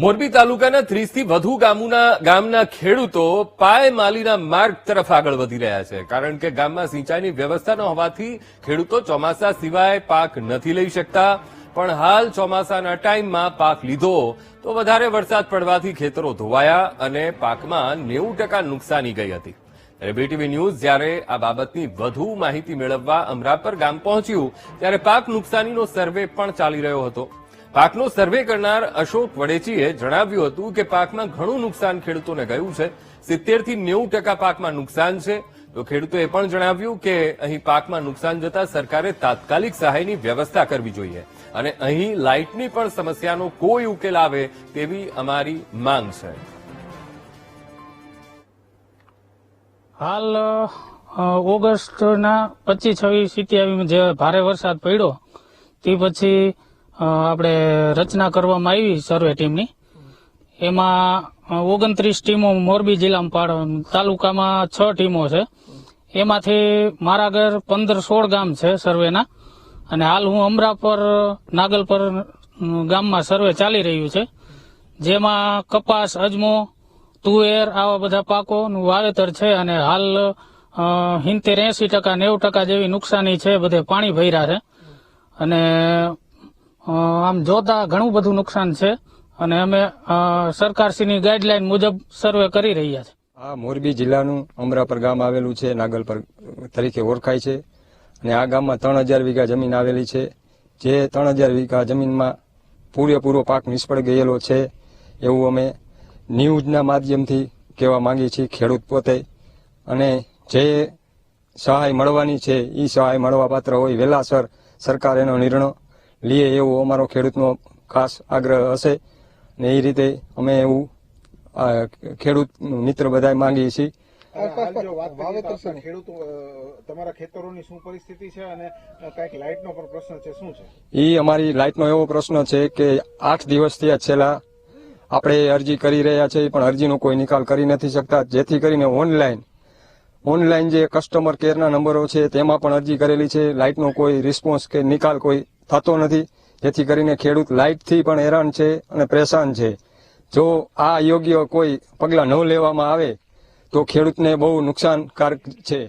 મોરબી તાલુકાના ત્રીસથી વધુ ગામોના ગામના ખેડૂતો પાયમાલીના માર્ગ તરફ આગળ વધી રહ્યા છે. કારણ કે ગામમાં સિંચાઈની વ્યવસ્થા ન હોવાથી ખેડૂતો ચોમાસા સિવાય પાક નથી લઈ શકતા. પણ હાલ ચોમાસાના ટાઈમમાં પાક લીધો તો વધારે વરસાદ પડવાથી ખેતરો ધોવાયા અને પાકમાં નેવું ટકા નુકસાની ગઈ હતી. ત્યારે બીટીવી ન્યૂઝ જ્યારે આ બાબતની વધુ માહિતી મેળવવા અમરાપર ગામ પહોંચ્યું, ત્યારે પાક નુકસાનીનો સર્વે પણ ચાલી રહ્યો હતો. પાકનો સર્વે કરનાર અશોક વડેચીએ જણાવ્યું હતું કે પાકમાં ઘણું નુકસાન ખેડૂતોને ગયું છે. સિત્તેરથી નેવું ટકા પાકમાં નુકસાન છે. તો ખેડૂતોએ પણ જણાવ્યું કે અહીં પાકમાં નુકસાન જતા સરકારે તાત્કાલિક સહાયની વ્યવસ્થા કરવી જોઈએ. અને અહીં લાઇટની પણ સમસ્યાનો કોઈ ઉકેલ આવે તેવી અમારી માંગ છે. હાલ ઓગસ્ટના પચીસ છવ્વીસ સિત્યાવીસમાં જે ભારે વરસાદ પડ્યો, તે પછી આપણે રચના કરવામાં આવી સર્વે ટીમની. એમાં ઓગણત્રીસ ટીમો મોરબી જિલ્લામાં તાલુકામાં છ ટીમો છે. એમાંથી મારા ઘર પંદર સોળ ગામ છે સર્વેના. અને હાલ હું અમરાપર, નાગલપર ગામમાં સર્વે ચાલી રહ્યું છે. જેમાં કપાસ, અજમો, તુવેર આવા બધા પાકોનું વાવેતર છે અને હાલ હિંતેર એસી ટકા નેવું ટકા જેવી નુકસાની છે, બધે પાણી ભર્યા છે. અને આમ જોતા ઘણું બધું નુકસાન છે અને અમે સરકારશ્રીની ગાઈડલાઈન મુજબ સર્વે કરી રહ્યા છે. આ મોરબી જિલ્લાનું અમરાપર ગામ આવેલું છે, નાગલપર તરીકે ઓળખાય છે. અને આ ગામમાં ત્રણ હજાર વીઘા જમીન આવેલી છે. જે ત્રણ હજાર વીઘા જમીનમાં પૂરેપૂરો પાક નિષ્ફળ ગયેલો છે એવું અમે ન્યૂઝના માધ્યમથી કહેવા માંગીએ છીએ ખેડૂત પોતે. અને જે સહાય મળવાની છે એ સહાય મળવા પાત્ર હોય વહેલાસર સરકાર એનો નિર્ણય લે એવો અમારો ખેડૂતનો ખાસ આગ્રહ હશે. ને એ રીતે અમે એવું ખેડૂત મિત્ર બધા માંગીએ છીએ. હાલ જો વાત કરીએ તો આપણા ખેડૂતો અ, તમારા ખેતરોની શું પરિસ્થિતિ છે અને અ, લાઇટનો પણ પ્રશ્ન છે શું છે? એ અમારી લાઇટનો એવો પ્રશ્ન છે કે આઠ દિવસથી છેલ્લા. આપણે અરજી કરી રહ્યા છીએ પણ અરજીનો કોઈ નિકાલ કરી નથી શકતા. જેથી કરીને ઓનલાઈન ઓનલાઈન જે કસ્ટમર કેરના નંબરો છે તેમાં પણ અરજી કરેલી છે. લાઇટનો કોઈ રિસ્પોન્સ કે નિકાલ કોઈ થતો નથી. જેથી કરીને ખેડૂત લાઇટથી પણ હેરાન છે અને પરેશાન છે. જો આ યોગ્ય કોઈ પગલાં ન લેવામાં આવે, તો ખેડૂતને બહુ નુકસાનકારક છે.